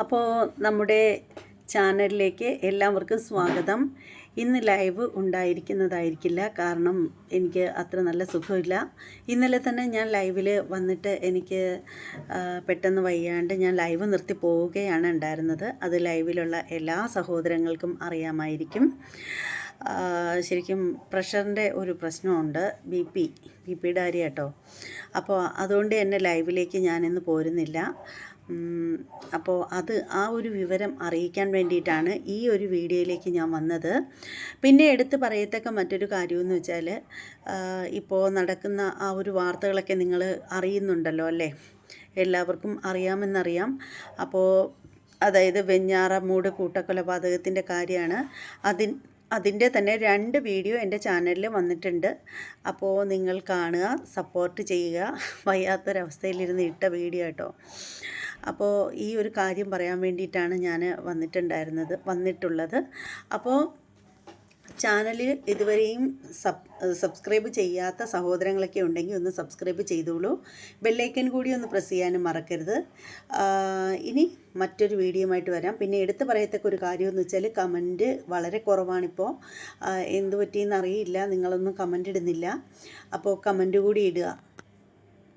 അപ്പോൾ നമ്മുടെ ചാനലിലേക്ക് എല്ലാവർക്കും സ്വാഗതം. ഇന്ന് ലൈവ് ഉണ്ടായിരിക്കുന്നതായിരിക്കില്ല. കാരണം എനിക്ക് അത്ര നല്ല സുഖമില്ല. ഇന്നലെ തന്നെ ഞാൻ ലൈവിൽ വന്നിട്ട് എനിക്ക് പെട്ടെന്ന് വയ്യാണ്ട് ഞാൻ ലൈവ് നിർത്തി പോവുകയാണ് ഉണ്ടായിരുന്നത്. അത് ലൈവിലുള്ള എല്ലാ സഹോദരങ്ങൾക്കും അറിയാമായിരിക്കും. ശരിക്കും പ്രഷറിന്റെ ഒരു പ്രശ്നമുണ്ട്. ബി പി ബി പിയുടെ കാര്യം കേട്ടോ അപ്പോൾ അതുകൊണ്ട് തന്നെ ലൈവിലേക്ക് ഞാനിന്ന് പോരുന്നില്ല. അപ്പോൾ അത് ആ ഒരു വിവരം അറിയിക്കാൻ വേണ്ടിയിട്ടാണ് ഈ ഒരു വീഡിയോയിലേക്ക് ഞാൻ വന്നത്. പിന്നെ എടുത്ത് പറയത്തക്ക മറ്റൊരു കാര്യമെന്ന് വെച്ചാൽ ഇപ്പോൾ നടക്കുന്ന ആ ഒരു വാർത്തകളൊക്കെ നിങ്ങൾ അറിയുന്നുണ്ടല്ലോ അല്ലേ? എല്ലാവർക്കും അറിയാമെന്നറിയാം. അപ്പോൾ അതായത് വെഞ്ഞാറമൂട് കൂട്ടക്കൊലപാതകത്തിന്റെ കാര്യമാണ്. അതിൻ അതിന്റെ തന്നെ രണ്ട് വീഡിയോ എന്റെ ചാനലിൽ വന്നിട്ടുണ്ട്. അപ്പോൾ നിങ്ങൾ കാണുക സപ്പോർട്ട് ചെയ്യുക. വയ്യാത്തൊരവസ്ഥയിലിരുന്ന് ഇട്ട വീഡിയോ കേട്ടോ. അപ്പോൾ ഈ ഒരു കാര്യം പറയാൻ വേണ്ടിയിട്ടാണ് ഞാൻ വന്നിട്ടുണ്ടായിരുന്നത് വന്നിട്ടുള്ളത്. അപ്പോൾ ചാനലിൽ ഇതുവരെയും സബ് സബ്സ്ക്രൈബ് ചെയ്യാത്ത സഹോദരങ്ങളൊക്കെ ഉണ്ടെങ്കിൽ ഒന്ന് സബ്സ്ക്രൈബ് ചെയ്തോളൂ. ബെല്ലൈക്കൻ കൂടി ഒന്ന് പ്രസ് ചെയ്യാനും മറക്കരുത്. ഇനി മറ്റൊരു വീഡിയോയുമായിട്ട് വരാം. പിന്നെ എടുത്തു പറയത്തക്ക ഒരു കാര്യമെന്ന് വെച്ചാൽ കമന്റ് വളരെ കുറവാണിപ്പോൾ എന്ത് പറ്റിയെന്ന് അറിയില്ല. നിങ്ങളൊന്നും കമന്റ് ഇടുന്നില്ല. അപ്പോൾ കമന്റ് കൂടി ഇടുക.